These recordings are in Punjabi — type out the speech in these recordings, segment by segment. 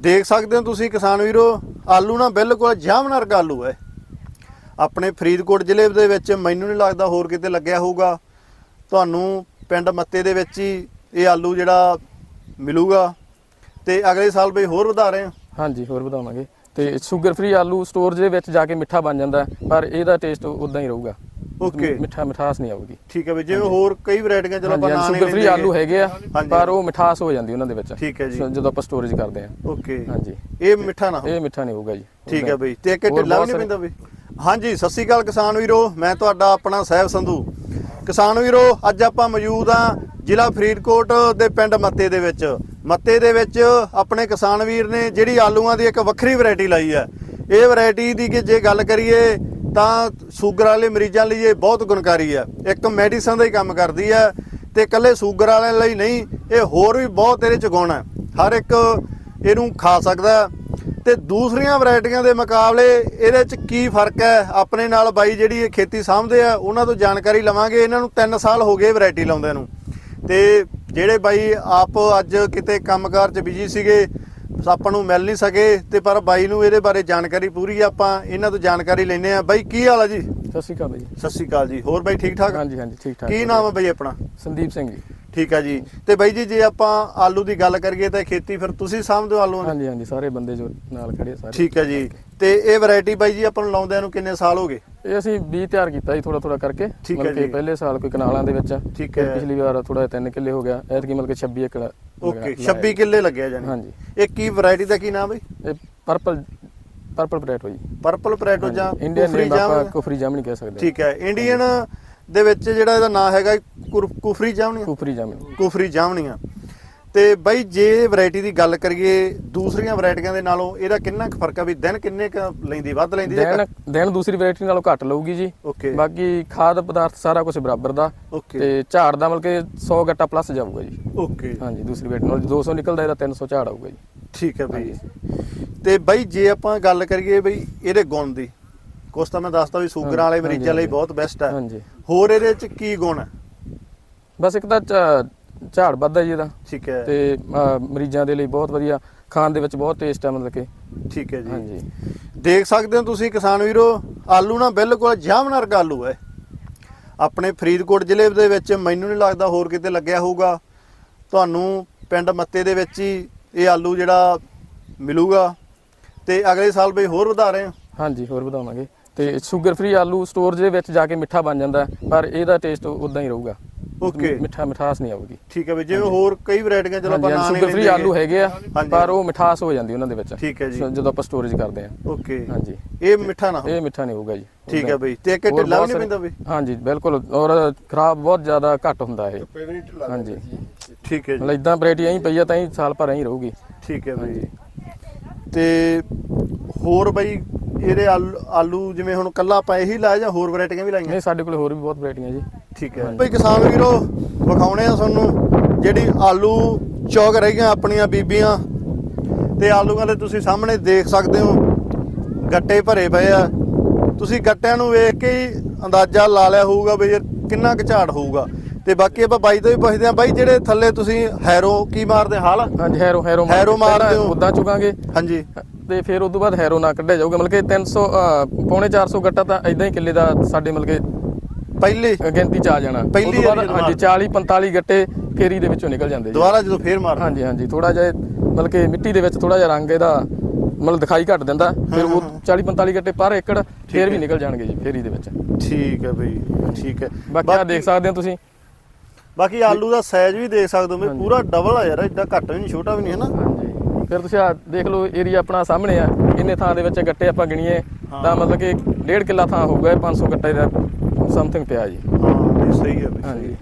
ਦੇਖ ਸਕਦੇ ਹੋ ਤੁਸੀਂ ਕਿਸਾਨ ਵੀਰੋ, ਆਲੂ ਨਾ ਬਿਲਕੁਲ ਜਾਮਨ ਵਰਗਾ ਆਲੂ ਹੈ। ਆਪਣੇ ਫਰੀਦਕੋਟ ਜ਼ਿਲ੍ਹੇ ਦੇ ਵਿੱਚ ਮੈਨੂੰ ਨਹੀਂ ਲੱਗਦਾ ਹੋਰ ਕਿਤੇ ਲੱਗਿਆ ਹੋਊਗਾ। ਤੁਹਾਨੂੰ ਪਿੰਡ ਮੱਤੇ ਦੇ ਵਿੱਚ ਹੀ ਇਹ ਆਲੂ ਜਿਹੜਾ ਮਿਲੂਗਾ। ਤੇ ਅਗਲੇ ਸਾਲ ਬਈ ਹੋਰ ਵਧਾ ਰਹੇ ਹਾਂ। ਹਾਂਜੀ, ਹੋਰ ਵਧਾਵਾਂਗੇ। ਤੇ ਸ਼ੂਗਰ ਫ੍ਰੀ ਆਲੂ ਸਟੋਰੇਜ ਦੇ ਵਿੱਚ ਜਾ ਕੇ ਮਿੱਠਾ ਬਣ ਜਾਂਦਾ ਪਰ ਇਹਦਾ ਟੇਸਟ ਉਦਾਂ ਹੀ ਰਹੂਗਾ। ਓਕੇ ਮਿੱਠਾ ਮਿਠਾਸ ਨਹੀਂ ਆਊਗੀ। ਠੀਕ ਹੈ ਬਈ ਜਿਵੇਂ ਹੋਰ ਕਈ ਵੈਰਾਈਟੀਆਂ ਚਲੋ ਆਪਾਂ ਨਾਂ ਨਹੀਂ ਸ਼ੂਗਰ ਫ੍ਰੀ ਆਲੂ ਹੈਗੇ। ਆ। ਪਰ ਉਹ ਮਿਠਾਸ ਹੋ ਜਾਂਦੀ ਉਹਨਾਂ ਦੇ ਵਿੱਚ। ਠੀਕ ਹੈ ਜੀ। ਜਦੋਂ ਆਪਾਂ ਸਟੋਰੇਜ ਕਰਦੇ ਆ। ਓਕੇ ਹਾਂਜੀ। ਇਹ ਮਿੱਠਾ ਨਾ ਇਹ ਮਿੱਠਾ ਨਹੀਂ ਹੋਊਗਾ ਜੀ। ਠੀਕ ਹੈ ਬਈ। ਤੇ ਕਿ ਢਿੱਲਾ ਵੀ ਨਹੀਂ ਪੈਂਦਾ ਬਈ। ਹਾਂਜੀ ਸਤਿ ਸ਼੍ਰੀ ਅਕਾਲ ਕਿਸਾਨ ਵੀਰੋ। ਮੈਂ ਤੁਹਾਡਾ ਆਪਣਾ ਸਹਿਬ ਸੰਧੂ। ਕਿਸਾਨ ਵੀਰੋ ਅੱਜ ਆਪਾਂ ਮੌਜੂਦ ਆ ਜ਼ਿਲ੍ਹਾ ਫਰੀਦਕੋਟ ਦੇ ਪਿੰਡ ਮੱਤੇ ਦੇ ਵਿੱਚ। ਮੱਤੇ ਦੇ ਵਿੱਚ ਆਪਣੇ ਕਿਸਾਨ ਵੀਰ ਨੇ ਜਿਹੜੀ ਆਲੂਆਂ ਦੀ ਇੱਕ ਵੱਖਰੀ ਵੈਰਾਈਟੀ ਲਾਈ ਹੈ। ਇਹ ਵੈਰਾਈਟੀ ਦੀ ਕਿ ਜੇ ਗੱਲ ਕਰੀਏ ਤਾਂ ਸ਼ੂਗਰ ਵਾਲੇ ਮਰੀਜ਼ਾਂ ਲਈ ਇਹ ਬਹੁਤ ਗੁਣਕਾਰੀ ਹੈ ਇੱਕ ਮੈਡੀਸਨ ਦਾ ਹੀ ਕੰਮ ਕਰਦੀ ਹੈ ਤੇ ਇਕੱਲੇ ਸ਼ੂਗਰ ਵਾਲਿਆਂ ਲਈ ਨਹੀਂ, ਇਹ ਹੋਰ ਵੀ ਬਹੁਤ ਇਹਦੇ ਚ ਗੁਣ ਹੈ ਹਰ ਇੱਕ ਇਹਨੂੰ ਖਾ ਸਕਦਾ ਹੈ ਤੇ ਦੂਸਰੀਆਂ ਵੈਰਾਈਟੀਆਂ ਦੇ ਮੁਕਾਬਲੇ ਇਹਦੇ ਚ ਕੀ ਫ਼ਰਕ ਹੈ ਆਪਣੇ ਨਾਲ ਬਾਈ ਜਿਹੜੀ ਇਹ ਖੇਤੀ ਸਾਂਭਦੇ ਆ, ਉਹਨਾਂ ਤੋਂ ਜਾਣਕਾਰੀ ਲਵਾਂਗੇ। ਇਹਨਾਂ ਨੂੰ 3 ਸਾਲ ਹੋ ਗਏ ਵੈਰਾਈਟੀ ਲਾਉਂਦਿਆਂ ਨੂੰ। ਤੇ ਜਿਹੜੇ ਬਾਈ ਆਪ ਅੱਜ ਕਿਤੇ ਕੰਮਕਾਰ 'ਚ ਬਿਜ਼ੀ ਸੀਗੇ ਆਪਾਂ ਨੂੰ ਮਿਲ ਨਹੀਂ ਸਕੇ ਤੇ ਪਰ ਬਾਈ ਨੂੰ ਇਹਦੇ ਬਾਰੇ ਜਾਣਕਾਰੀ ਪੂਰੀ ਆ ਆਪਾਂ ਇਹਨਾਂ ਤੋਂ ਜਾਣਕਾਰੀ ਲੈਣੇ ਆ ਬਾਈ ਕੀ ਹਾਲ ਆ ਜੀ? ਸਤਿ ਸ਼੍ਰੀ ਅਕਾਲ ਜੀ। ਸਤਿ ਸ਼੍ਰੀ ਅਕਾਲ ਜੀ। ਹੋਰ ਬਾਈ ਠੀਕ ਠਾਕ? ਹਾਂਜੀ ਹਾਂਜੀ ਠੀਕ ਠਾਕ। ਕੀ ਨਾਮ ਹੈ ਬਾਈ ਆਪਣਾ? ਸੰਦੀਪ ਸਿੰਘ ਜੀ। ਠੀਕ ਆ ਜੀ। ਤੇ ਬਾਈ ਜੀ ਜੇ ਆਪਾਂ ਆਲੂ ਦੀ ਗੱਲ ਕਰੀਏ ਤਾਂ ਖੇਤੀ ਫਿਰ ਤੁਸੀਂ ਸਾਂਭਦੇ ਹੋ ਆਲੂਆਂ ਦੀ? ਹਾਂਜੀ ਹਾਂਜੀ ਸਾਰੇ ਬੰਦੇ ਜੋ ਨਾਲ ਖੜੇ ਆ ਸਾਰੇ। ਠੀਕ ਹੈ ਜੀ। ਤੇ ਇਹ ਵੈਰਾਈਟੀ ਬਾਈ ਜੀ ਆਪਾਂ ਨੂੰ ਲਾਉਂਦਿਆਂ ਨੂੰ ਕਿੰਨੇ ਸਾਲ ਹੋ ਗਏ? ਇਹ ਅਸੀਂ 20 ਤਿਆਰ ਕੀਤਾ ਜੀ ਥੋੜਾ ਥੋੜਾ ਕਰਕੇ ਮਤਲਬ ਕਿ। ਪਹਿਲੇ ਸਾਲ ਕੋਈ ਕਨਾਲਾਂ ਦੇ ਵਿੱਚ। ਠੀਕ ਹੈ। ਪਿਛਲੀ ਵਾਰ ਥੋੜਾ 3 ਕਿੱਲੇ ਹੋ ਗਿਆ। ਐਤਕੀ ਮਤਲਬ ਕਿ 26 ਏਕੜ ਓਕੇ ਲਗਾਇਆ 26 ਕਿੱਲੇ ਲੱਗਿਆ ਜਾਨੀ ਹਾਂਜੀ। ਇਹ ਕੀ ਵੈਰਾਈਟੀ ਦਾ ਕੀ ਨਾਮ ਹੈ? ਇਹ ਪਰਪਲ ਪਰਪਲ ਪੋਟੈਟੋ ਜੀ। ਪਰਪਲ ਪੋਟੈਟੋ ਜਾਂ ਇੰਡੀਅਨ ਕੁਫਰੀ ਜਾਮ ਕੁਫਰੀ ਜਾਮਨੀ ਕਹਿ ਸਕਦੇ ਠੀਕ ਹੈ। ਇੰਡੀਅਨ ਦੇ ਵਿੱਚ ਜਿਹੜਾ ਇਹਦਾ ਨਾਮ ਹੈਗਾ ਕੁਫਰੀ ਜਾਮਨੀਆਂ ਕੁਫਰੀ ਜਾਮਨੀ ਕੁਫਰੀ ਜਾਮਨੀਆਂ ਤੇ ਬਾਈ ਜੇ ਵੈਰਾਈਟੀ ਦੀ ਗੱਲ ਕਰੀਏ ਦੂਸਰੀਆਂ ਵੈਰਾਈਟੀਆਂ ਦੇ ਨਾਲੋਂ ਇਹਦਾ ਕਿੰਨਾ ਕੁ ਫ਼ਰਕ ਆ? ਵੀ ਦਿਨ ਕਿੰਨੇ ਕੁ ਲੈਂਦੀ ਵੱਧ ਲੈਂਦੀ ਜਾਂ ਦਿਨ ਘੱਟ? ਦਿਨ ਦੂਸਰੀ ਵੈਰਾਈਟੀ ਨਾਲੋਂ ਘੱਟ ਲਊਗੀ ਜੀ। ਓਕੇ। ਬਾਕੀ ਖਾਦ ਪਦਾਰਥ ਸਾਰਾ ਕੁਝ ਬਰਾਬਰ ਦਾ। ਓਕੇ। ਤੇ ਝਾੜ ਦਾ ਮਤਲਬ ਕਿ 100 ਗੱਟਾ ਪਲੱਸ ਜਾਊਗਾ ਜੀ। ਓਕੇ। ਹਾਂਜੀ ਦੂਸਰੀ ਵੈਰਾਈਟੀ ਨਾਲ 200 ਨਿਕਲਦਾ ਇਹਦਾ 300 ਝਾੜ ਆਊਗਾ ਜੀ। ਠੀਕ ਹੈ ਬਈ। ਤੇ ਬਾਈ ਜੇ ਆਪਾਂ ਗੱਲ ਕਰੀਏ ਬਈ ਇਹਦੇ ਗੁਣ ਦੀ ਕੁਛ ਤਾਂ ਮੈਂ ਦੱਸਦਾ ਵੀ ਸ਼ੂਗਰ ਵਾਲੇ ਮਰੀਜ਼ਾਂ ਲਈ। ਬਹੁਤ ਬੈਸਟ ਹੈ। ਹਾਂਜੀ। ਹੋਰ ਇਹਦੇ ਚ ਕੀ ਗੁਣ ਹੈ? ਬਸ ਇੱਕ ਤਾਂ ਝਾੜ ਵੱਧਦਾ ਜੀ ਇਹਦਾ। ਠੀਕ ਹੈ। ਤੇ ਮਰੀਜ਼ਾਂ ਦੇ ਲਈ ਬਹੁਤ ਵਧੀਆ। ਖਾਣ ਦੇ ਵਿੱਚ ਬਹੁਤ ਟੇਸਟ ਹੈ ਮਤਲਬ ਕਿ। ਠੀਕ ਹੈ ਜੀ। ਹਾਂਜੀ। ਦੇਖ ਸਕਦੇ ਹੋ ਤੁਸੀਂ ਕਿਸਾਨ ਵੀਰੋ ਆਲੂ ਨਾ ਬਿਲਕੁਲ ਜਾਮਨ ਵਰਗਾ ਆਲੂ ਹੈ। ਆਪਣੇ ਫਰੀਦਕੋਟ ਜ਼ਿਲ੍ਹੇ ਦੇ ਵਿੱਚ ਮੈਨੂੰ ਨਹੀਂ ਲੱਗਦਾ ਹੋਰ ਕਿਤੇ ਲੱਗਿਆ ਹੋਊਗਾ। ਤੁਹਾਨੂੰ ਪਿੰਡ ਮੱਤੇ ਦੇ ਵਿੱਚ ਹੀ ਇਹ ਆਲੂ ਜਿਹੜਾ ਮਿਲੂਗਾ। ਤੇ ਅਗਲੇ ਸਾਲ ਬਈ ਹੋਰ ਵਧਾ ਰਹੇ ਹਾਂ। ਹਾਂਜੀ ਹੋਰ ਵਧਾਵਾਂਗੇ। ਤੇ ਸ਼ੂਗਰ ਫ੍ਰੀ ਆਲੂ ਸਟੋਰੇਜ ਦੇ ਵਿੱਚ ਜਾ ਕੇ ਮਿੱਠਾ ਬਣ ਜਾਂਦਾ ਪਰ ਇਹਦਾ ਟੇਸਟ ਉਦਾਂ ਹੀ ਰਹੂਗਾ। ਓਕੇ ਮਿੱਠਾ ਮਿਠਾਸ ਨਹੀਂ ਆਊਗੀ। ਠੀਕ ਹੈ ਬਈ ਜਿਵੇਂ ਹੋਰ ਕਈ ਵੈਰਾਈਟੀਆਂ ਚਲੋ ਆਪਾਂ ਨਾਂ ਨਹੀਂ ਸ਼ੂਗਰ ਫ੍ਰੀ ਆਲੂ ਹੈਗੇ ਆ। ਪਰ ਉਹ ਮਿਠਾਸ ਹੋ ਜਾਂਦੀ ਉਹਨਾਂ ਦੇ ਵਿੱਚ। ਠੀਕ ਹੈ ਜੀ। ਜਦੋਂ ਆਪਾਂ ਸਟੋਰੇਜ ਕਰਦੇ ਆ ਓਕੇ ਹਾਂਜੀ। ਇਹ ਮਿੱਠਾ ਨਾ ਇਹ ਮਿੱਠਾ ਨਹੀਂ ਹੋਊਗਾ ਜੀ। ਠੀਕ ਹੈ ਬਈ। ਤੇ ਕਿ ਢਿੱਲਾ ਵੀ ਨਹੀਂ ਪੈਂਦਾ ਬਈ? ਹਾਂਜੀ ਬਿਲਕੁਲ। ਔਰ ਖਰਾਬ ਬਹੁਤ ਜ਼ਿਆਦਾ ਘੱਟ ਹੁੰਦਾ ਇਹ। ਹਾਂਜੀ। ਠੀਕ ਹੈ ਜੀ। ਮਤਲਬ ਇਦਾਂ ਵੈਰਾਈਟੀ ਐਂ ਪਈ ਆ ਤਾਂ ਹੀ ਸਾਲ ਭਰ ਐਂ ਰਹੂਗੀ। ਠੀਕ ਹੈ ਬਈ। ਤੇ ਹੋਰ ਬਈ ਇਹਦੇ ਆਲੂ ਜਿਵੇਂ ਹੁਣ ਕੱਲਾ ਆਪਾਂ ਇਹੀ ਲਾਇਆ ਜਾਂ ਹੋਰ ਵੈਰਾਈਟੀਆਂ ਵੀ ਲਾਈਆਂ? ਨਹੀਂ ਸਾਡੇ ਕੋਲ ਹੋਰ ਵੀ ਬਹੁਤ ਵੈਰਾਈਟੀਆਂ ਜੀ। ਠੀਕ ਹੈ। ਬਈ ਕਿਸਾਨ ਵੀਰੋ ਵਿਖਾਉਣੇ ਆ ਤੁਹਾਨੂੰ ਜਿਹੜੀ ਆਲੂ ਚੌਕ ਰਹਿ ਗਈਆਂ ਆਪਣੀਆਂ ਬੀਬੀਆਂ। ਤੇ ਆਲੂਆਂ ਦੇ ਤੁਸੀਂ ਸਾਹਮਣੇ ਦੇਖ ਸਕਦੇ ਹੋ ਗੱਟੇ ਭਰੇ ਪਏ ਆ। ਤੁਸੀਂ ਗੱਟਿਆਂ ਨੂੰ ਵੇਖ ਕੇ ਹੀ ਅੰਦਾਜ਼ਾ ਲਾ ਲਿਆ ਹੋਊਗਾ ਵੀ ਯਾਰ ਕਿੰਨਾ ਕੁ ਝਾੜ ਹੋਊਗਾ। ਤੇ ਬਾਕੀ ਆਪਾਂ ਬਾਈ ਤੋਂ ਵੀ ਪੁੱਛਦੇ ਆ ਬਾਈ ਜਿਹੜੇ ਥੱਲੇ ਤੁਸੀਂ ਹੈਰੋ ਕੀ ਮਾਰਦੇ ਹਾਲ ਹਾਂਜੀ ਹੈਰੋ ਹੈਰੋ ਹੈਰੋ ਮਾਰਦੇ ਹੋ। ਉਦਾਂ ਚੁਕਾਂਗੇ। ਹਾਂਜੀ। ਤੇ ਫਿਰ ਉਸ ਤੋਂ ਬਾਅਦ ਹੈਰੋ ਨਾ ਕੱਢਿਆ ਜਾਊਗਾ। ਮਤਲਬ ਕਿ 300 ਅਹ, ਪੌਣੇ 400 ਗੱਟਾ ਤਾਂ ਇਦਾਂ ਹੀ ਕਿੱਲੇ ਦਾ ਸਾਡੇ ਮਤਲਬ ਕਿ ਪਹਿਲੇ ਗਿਣਤੀ ਚ ਆ ਜਾਣਾ। ਪਹਿਲੀ ਹਾਂਜੀ 40 45 ਗੱਟੇ ਫੇਰੀ ਦੇ ਵਿੱਚੋਂ ਨਿਕਲ ਜਾਂਦੇ ਦੁਬਾਰਾ ਜਦੋਂ ਫੇਰ ਮਾਰ ਹਾਂਜੀ ਹਾਂਜੀ ਥੋੜਾ ਜਿਹਾ ਮਤਲਬ ਕਿ ਮਿੱਟੀ ਦੇ ਵਿੱਚ ਥੋੜਾ ਜਿਹਾ ਰੰਗ ਇਹਦਾ ਮਤਲਬ ਦਿਖਾਈ ਘੱਟ ਦਿੰਦਾ। ਫਿਰ ਉਹ 40 45 ਗੱਟੇ ਪਰ ਏਕੜ ਫੇਰ। ਵੀ ਨਿਕਲ ਜਾਣਗੇ ਜੀ ਫੇਰੀ ਦੇ ਵਿੱਚ। ਠੀਕ ਹੈ ਬਈ ਠੀਕ ਹੈ। ਬਾਕੀ ਆ ਦੇਖ ਸਕਦੇ ਹੋ ਤੁਸੀਂ। ਬਾਕੀ ਆਲੂ ਦਾ ਸਾਈਜ਼ ਵੀ ਦੇਖ ਸਕਦੇ ਹੋ ਹਾਂਜੀ। ਪੂਰਾ ਡਬਲ ਆ ਯਾਰ ਏਡਾ ਘੱਟ ਵੀ ਨਹੀਂ ਛੋਟਾ ਵੀ ਨਹੀਂ ਹੈ ਨਾ? ਹਾਂਜੀ। ਫਿਰ ਤੁਸੀਂ ਆ ਦੇਖ ਲਓ ਏਰੀਆ ਆਪਣਾ ਸਾਹਮਣੇ ਆ ਕਿੰਨੇ ਥਾਂ ਦੇ ਵਿੱਚ ਗੱਟੇ ਆਪਾਂ ਗਿਣੀਏ। ਤਾਂ ਮਤਲਬ ਕਿ ਡੇਢ ਕਿੱਲਾ ਥਾਂ ਹੋਊਗਾ ਇਹ 500 ਗੱਟੇ ਦਾ ਸਮਥਿੰਗ ਪਿਆ ਜੀ। ਹਾਂ ਇਹ ਸਹੀ ਹੈ ਬਈ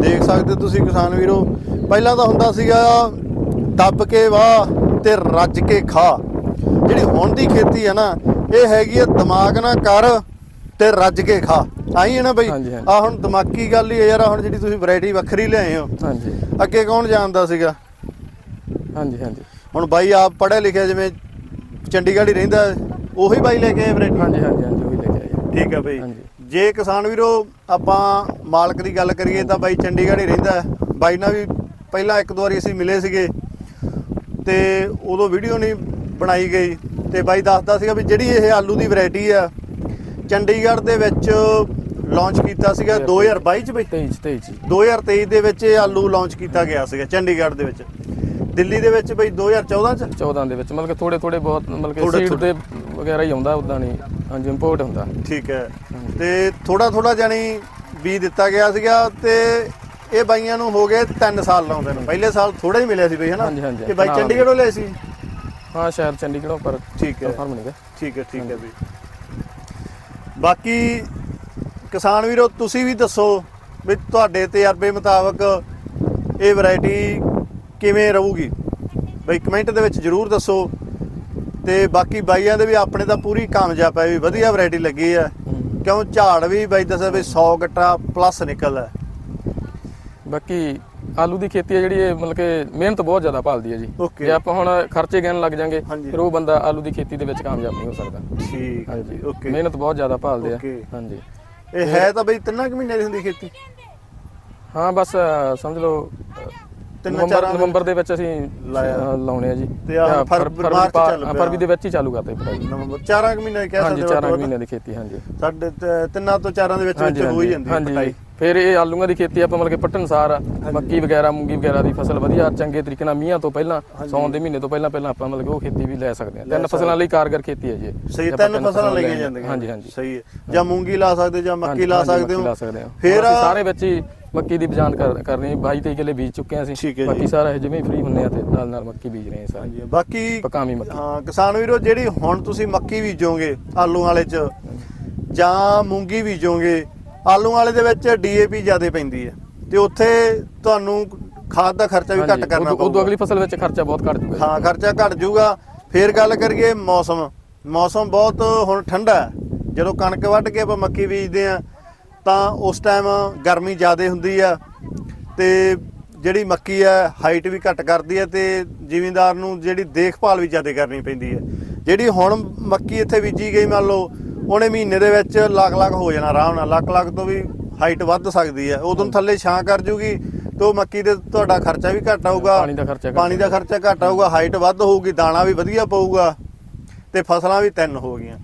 ਦੇਖ ਸਕਦੇ ਹੋ ਤੁਸੀਂ ਕਿਸਾਨ ਵੀਰੋ ਪਹਿਲਾਂ ਤਾਂ ਹੁੰਦਾ ਸੀਗਾ ਦੱਬ ਕੇ ਵਾਹ ਤੇ ਰੱਜ ਕੇ ਖਾ। ਜਿਹੜੀ ਹੁਣ ਦੀ ਖੇਤੀ ਹੈ ਨਾ ਇਹ ਹੈਗੀ ਆ ਦਿਮਾਗ ਨਾ ਕਰ ਤੇ ਰੱਜ ਕੇ ਖਾ। ਆਈ ਹੈ ਨਾ ਬਈ? ਹਾਂਜੀ, ਹਾਂਜੀ। ਆ ਹੁਣ ਦਿਮਾਗੀ ਗੱਲ ਹੀ ਹੈ ਯਾਰ ਆਹ ਹੁਣ ਜਿਹੜੀ ਤੁਸੀਂ ਵੈਰਾਈਟੀ ਵੱਖਰੀ ਲਿਆਏ ਹੋ। ਹਾਂਜੀ। ਅੱਗੇ ਕੌਣ ਜਾਣਦਾ ਸੀਗਾ? ਹਾਂਜੀ ਹਾਂਜੀ। ਹੁਣ ਬਾਈ ਆਪ ਪੜ੍ਹਿਆ ਲਿਖਿਆ ਜਿਵੇਂ ਚੰਡੀਗੜ੍ਹ ਹੀ ਰਹਿੰਦਾ ਉਹੀ ਬਾਈ ਲੈ ਕੇ ਆਏ ਵੈਰਾਈਟੀ ਹਾਂਜੀ ਹਾਂਜੀ ਹਾਂਜੀ ਉਹੀ ਲੈ ਕੇ ਆਏ ਠੀਕ ਹੈ ਬਈ। ਹਾਂਜੀ। ਜੇ ਕਿਸਾਨ ਵੀਰੋ ਆਪਾਂ ਮਾਲਕ ਦੀ ਗੱਲ ਕਰੀਏ ਤਾਂ ਬਾਈ ਚੰਡੀਗੜ੍ਹ ਹੀ ਰਹਿੰਦਾ। ਹੈ। ਬਾਈ ਨਾਲ ਵੀ ਪਹਿਲਾਂ ਇੱਕ ਦੋ ਵਾਰੀ ਅਸੀਂ ਮਿਲੇ ਸੀਗੇ ਤੇ ਉਦੋਂ ਵੀਡੀਓ ਨਹੀਂ ਬਣਾਈ ਗਈ ਤੇ ਬਾਈ ਦੱਸਦਾ ਸੀਗਾ ਵੀ ਜਿਹੜੀ ਇਹ ਆਲੂ ਦੀ ਵੈਰਾਈਟੀ ਆ ਚੰਡੀਗੜ੍ਹ ਦੇ ਵਿੱਚ ਲਾਂਚ ਕੀਤਾ ਸੀਗਾ 2022 ਚ ਬਈ? 23 23 ਜੀ 2023 ਦੇ ਵਿੱਚ ਇਹ ਆਲੂ ਲਾਂਚ ਕੀਤਾ ਗਿਆ ਸੀਗਾ ਚੰਡੀਗੜ੍ਹ ਦੇ ਵਿੱਚ। ਦਿੱਲੀ ਦੇ ਵਿੱਚ ਬਈ 2014 ਚ? 14 ਦੇ ਵਿੱਚ ਮਤਲਬ ਕਿ ਥੋੜੇ ਥੋੜੇ ਬਹੁਤ ਮਤਲਬ ਕਿ ਥੋੜ੍ਹੇ- ਸੀਡ ਦੇ ਵਗੈਰਾ ਹੀ ਆਉਂਦਾ ਉਦਾਂ ਨਹੀਂ ਹਾਂਜੀ ਇੰਪੋਰਟ ਹੁੰਦਾ। ਠੀਕ ਹੈ। ਤੇ ਥੋੜਾ ਥੋੜਾ ਜਾਨੀ ਵੀ ਦਿੱਤਾ ਗਿਆ ਸੀਗਾ ਤੇ ਇਹ ਬਾਈਆਂ ਨੂੰ ਹੋ ਗਏ 3 ਸਾਲ ਲਾਉਂਦੇ ਨੂੰ। ਪਹਿਲੇ ਸਾਲ ਥੋੜਾ ਹੀ ਮਿਲਿਆ ਸੀ ਬਈ ਹਨਾ? ਹਾਂਜੀ, ਹਾਂਜੀ। ਇਹ ਬਾਈ ਨਾਲ ਚੰਡੀਗੜ੍ਹੋਂ ਲਏ ਸੀ? ਹਾਂ ਸ਼ਾਇਦ ਚੰਡੀਗੜ੍ਹੋਂ ਪਰ ਠੀਕ ਹੈ। ਕਨਫਰਮ ਨਹੀਂ ਗਾ ਠੀਕ ਹੈ ਠੀਕ ਹੈ ਵੀ ਬਾਕੀ ਕਿਸਾਨ ਵੀਰੋ ਤੁਸੀਂ ਵੀ ਦੱਸੋ ਵੀ ਤੁਹਾਡੇ ਤਜਰਬੇ ਮੁਤਾਬਕ ਇਹ ਵੈਰਾਈਟੀ ਕਿਵੇਂ ਰਹੂਗੀ ਬਈ ਕਮੈਂਟ ਦੇ ਵਿੱਚ ਜਰੂਰ ਦੱਸੋ ਤੇ ਬਾਕੀ ਬਾਈਆਂ ਦੇ ਵੀ ਆਪਣੇ ਤਾਂ ਪੂਰੀ ਕਾਮਯਾਬ ਹੈ ਵੀ ਵਧੀਆ ਵੈਰਾਈਟੀ ਲੱਗੀ ਆ ਹਮ। ਕਿਉਂ ਝਾੜ ਵੀ ਬਾਈ ਦੱਸਿਆ ਵੀ 100 ਗੱਟਾ ਪਲੱਸ ਨਿਕਲਦਾ ਹੈ। ਬਾਕੀ ਆਲੂ ਦੀ ਖੇਤੀ ਹੈ ਜਿਹੜੀ ਇਹ ਮਤਲਬ ਕਿ ਮਿਹਨਤ ਬਹੁਤ ਜ਼ਿਆਦਾ ਭਾਲਦੀ ਹੈ ਜੀ. ਜੇ ਆਪਾਂ ਹੁਣ ਖਰਚੇ ਗਿਣ ਲੱਗ ਜਾਾਂਗੇ। ਫਿਰ ਉਹ ਬੰਦਾ ਆਲੂ ਦੀ ਖੇਤੀ ਦੇ ਵਿੱਚ ਕਾਮਯਾਬ ਨਹੀਂ ਹੋ ਸਕਦਾ ਠੀਕ ਹੈ ਜੀ ਓਕੇ ਮਿਹਨਤ ਬਹੁਤ ਜ਼ਿਆਦਾ ਭਾਲਦੇ ਆ. ਹਾਂਜੀ ਇਹ ਹੈ ਤਾਂ ਬਈ ਤਿੰਨਾਂ ਕੁ ਮਹੀਨਿਆਂ ਦੀ ਹੁੰਦੀ ਖੇਤੀ ਹਾਂ ਬਸ ਸਮਝ ਲਓ ਤਿੰਨ ਨਵੰਬਰ ਚਾਰਾਂ ਨਵੰਬਰ ਦੇ ਵਿੱਚ ਅਸੀਂ ਲਾਇਆ। ਲਾਉਣੇ ਆ ਜੀ। ਤੇ ਆਹ ਜਾਂ ਫਰ- ਫਰਵਰੀ ਮਾਰਚ ਪਾ- ਚੱਲ ਹਾਂ, ਪਿਆ। ਫਰਵਰੀ ਦੇ ਵਿੱਚ ਹੀ ਚਾਲੂ ਕਰਤੇ ਪੜਾਈ ਨਵੰਬਰ ਚਾਰਾਂ ਕੁ ਮਹੀਨੇ ਕਹਿ ਸਕਦੇ ਚਾਰਾਂ ਹੋ ਮਹੀਨਿਆਂ ਦੀ ਖੇਤੀ ਹਾਂਜੀ। ਸਾਡੇ ਤਿੰਨਾਂ ਤੋਂ ਚਾਰਾਂ ਦੇ ਵਿੱਚ ਵਿੱਚ ਹੋ ਹੀ ਜਾਂਦੀ ਹੈ ਫਿਰ ਇਹ ਆਲੂਆਂ ਦੀ ਖੇਤੀ ਆਪਾਂ ਮਤਲਬ ਕਿ ਪੱਟਣ ਸਾਰ ਮੱਕੀ ਵਗੈਰਾ ਮੂੰਗੀ ਵਗੈਰਾ ਦੀ ਫਸਲ ਵਧੀਆ ਚੰਗੇ ਤਰੀਕੇ ਨਾਲ ਮੀਂਹਾਂ ਤੋਂ ਪਹਿਲਾਂ ਸੌਣ ਦੇ ਮਹੀਨੇ ਤੋਂ ਪਹਿਲਾਂ ਪਹਿਲਾਂ ਆਪਾਂ ਮਤਲਬ ਕਿ ਉਹ ਖੇਤੀ ਵੀ ਲੈ ਸਕਦੇ ਹਾਂ। ਤਿੰਨ ਫਸਲਾਂ ਲਈ ਕਾਰਗਰ ਖੇਤੀ ਹੈ ਜੀ। ਸਹੀ ਜੇ ਤਿੰਨ ਫਸਲਾਂ ਲਈਆਂ। ਜਾਂਦੀਆਂ। ਹਾਂਜੀ ਹਾਂਜੀ। ਸਹੀ ਹੈ। ਜਾਂ ਮੂੰਗੀ ਲਾ ਸਕਦੇ ਜਾਂ ਮੱਕੀ ਲਾ ਸਕਦੇ ਹੋ। ਫਿਰ ਸਾਰੇ ਵਿੱਚ ਹੀ ਮੱਕੀ ਦੀ ਬਜਾਨ ਕਰ ਕਰਨੀ 22 23 ਕਿੱਲੇ ਬੀਜ ਚੁੱਕੇ ਅਸੀਂ। ਬਾਕੀ ਸਾਰਾ ਜਿਵੇਂ ਫ੍ਰੀ ਹੁੰਨੇ ਆ ਤੇ ਨਾਲ ਨਾਲ ਮੱਕੀ ਬੀਜ ਰਹੇ ਹਾਂ ਸਾਰੇ। ਹਾਂਜੀ ਬਾਕੀ ਪਕਾਵੀਂ ਮੱਕੀ। ਹਾਂ ਕਿਸਾਨ ਵੀਰੋ ਜਿਹੜੀ ਹੁਣ ਤੁਸੀਂ ਮੱਕੀ ਬੀਜੋਗੇ ਆਲੂ ਵਾਲੇ ਚ ਜਾਂ ਮੂੰਗੀ ਬੀਜੋਗੇ ਆਲੂ ਵਾਲੇ ਦੇ ਵਿੱਚ ਡੀਏਪੀ ਜ਼ਿਆਦਾ ਪੈਂਦੀ ਹੈ। ਤੇ ਉੱਥੇ ਤੁਹਾਨੂੰ ਖਾਦ ਦਾ ਖਰਚਾ ਵੀ ਘੱਟ ਕਰਨਾ ਉਦੋਂ- ਉਦੋਂ ਪਊਗਾ। ਅਗਲੀ ਫਸਲ ਵਿੱਚ ਖਰਚਾ ਬਹੁਤ ਘੱਟ ਜੂਗਾ ਹਾਂ ਖਰਚਾ ਘਟ ਜਾਊਗਾ ਫੇਰ ਗੱਲ ਕਰੀਏ ਮੌਸਮ। ਮੌਸਮ ਬਹੁਤ ਹੁਣ ਠੰਡਾ ਜਦੋਂ ਕਣਕ ਵੱਢ ਕੇ ਆਪਾਂ ਮੱਕੀ ਬੀਜਦੇ ਆ ਤਾਂ ਉਸ ਟਾਈਮ ਗਰਮੀ ਜ਼ਿਆਦਾ ਹੁੰਦੀ ਆ ਤੇ ਜਿਹੜੀ ਮੱਕੀ ਆ ਹਾਈਟ ਵੀ ਘੱਟ ਕਰਦੀ ਹੈ ਤੇ ਜ਼ਿਮੀਂਦਾਰ ਨੂੰ ਜਿਹੜੀ ਦੇਖਭਾਲ ਵੀ ਜ਼ਿਆਦਾ ਕਰਨੀ ਪੈਂਦੀ ਹੈ ਜਿਹੜੀ ਹੁਣ ਮੱਕੀ ਇੱਥੇ ਬੀਜੀ ਗਈ ਮੰਨ ਲਓ ਉਹਨੇ ਮਹੀਨੇ ਦੇ ਵਿੱਚ ਲੱਖ ਲੱਖ ਹੋ ਜਾਣਾ ਆਰਾਮ ਨਾਲ ਲੱਖ ਲੱਖ ਤੋਂ ਵੀ ਹਾਈਟ ਵੱਧ ਸਕਦੀ ਹੈ ਉਦੋਂ ਥੱਲੇ ਛਾਂ ਕਰ ਜੂਗੀ ਤੇ ਮੱਕੀ ਦੇ ਤੁਹਾਡਾ ਖਰਚਾ ਵੀ ਘੱਟ ਆਊਗਾ ਪਾਣੀ ਦਾ ਖਰਚਾ ਪਾਣੀ ਦਾ ਖਰਚਾ ਘੱਟ ਆਊਗਾ ਹਾਈਟ ਵੱਧ ਹੋਊਗੀ ਦਾਣਾ ਵੀ ਵਧੀਆ ਪਊਗਾ। ਤੇ ਫਸਲਾਂ ਵੀ ਤਿੰਨ ਹੋ ਗਈਆਂ।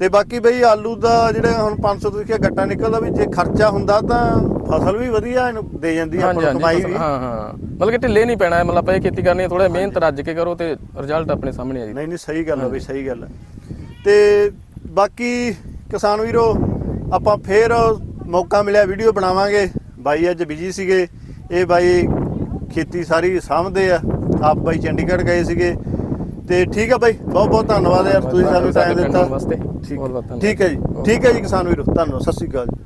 ਤੇ ਬਾਕੀ ਬਈ ਆਲੂ ਦਾ ਜਿਹੜਾ ਹੁਣ 500 ਤੋਂ ਕਿਹਾ ਗੱਟਾ ਨਿਕਲਦਾ ਵੀ ਜੇ ਖਰਚਾ ਹੁੰਦਾ ਤਾਂ ਫਸਲ ਵੀ ਵਧੀਆ ਇਹਨੂੰ ਦੇ ਜਾਂਦੀ ਆ ਆਪਾਂ ਹਾਂਜੀ ਨੂੰ ਕਮਾਈ ਵੀ। ਹਾਂ ਹਾਂ। ਮਤਲਬ ਕਿ ਢਿੱਲੇ ਨਹੀਂ ਪੈਣਾ ਹੈ ਮਤਲਬ ਆਪਾਂ ਇਹ ਖੇਤੀ ਕਰਨੀ ਹੈ ਥੋੜਾ ਮਿਹਨਤ ਰੱਜ ਕੇ ਕਰੋ ਤੇ ਰਿਜ਼ਲਟ ਆਪਣੇ ਸਾਹਮਣੇ ਆ ਜੀ। ਨਹੀਂ ਨਹੀਂ ਸਹੀ ਗੱਲ ਆ ਬਈ ਸਹੀ ਗੱਲ ਆ। ਤੇ ਬਾਕੀ ਕਿਸਾਨ ਵੀਰੋ ਆਪਾਂ ਫੇਰ ਮੌਕਾ ਮਿਲਿਆ ਵੀਡੀਓ ਬਣਾਵਾਂਗੇ। ਬਾਈ ਅੱਜ ਬਿਜ਼ੀ ਸੀਗੇ। ਇਹ ਬਾਈ ਖੇਤੀ ਸਾਰੀ ਸਾਂਭਦੇ ਆ। ਆਪ ਬਾਈ ਚੰਡੀਗੜ੍ਹ ਗਏ ਸੀਗੇ। ਤੇ ਠੀਕ ਆ ਬਾਈ ਬਹੁਤ ਬਹੁਤ ਧੰਨਵਾਦ ਯਾਰ ਤੁਸੀਂ ਸਾਨੂੰ ਟਾਈਮ ਦਿੱਤਾ। ਵਾਸਤੇ। ਠੀਕ ਹੈ ਜੀ ਠੀਕ ਹੈ ਜੀ ਕਿਸਾਨ ਵੀਰੋ ਧੰਨਵਾਦ ਸਤਿ ਸ਼੍ਰੀ ਅਕਾਲ ਜੀ।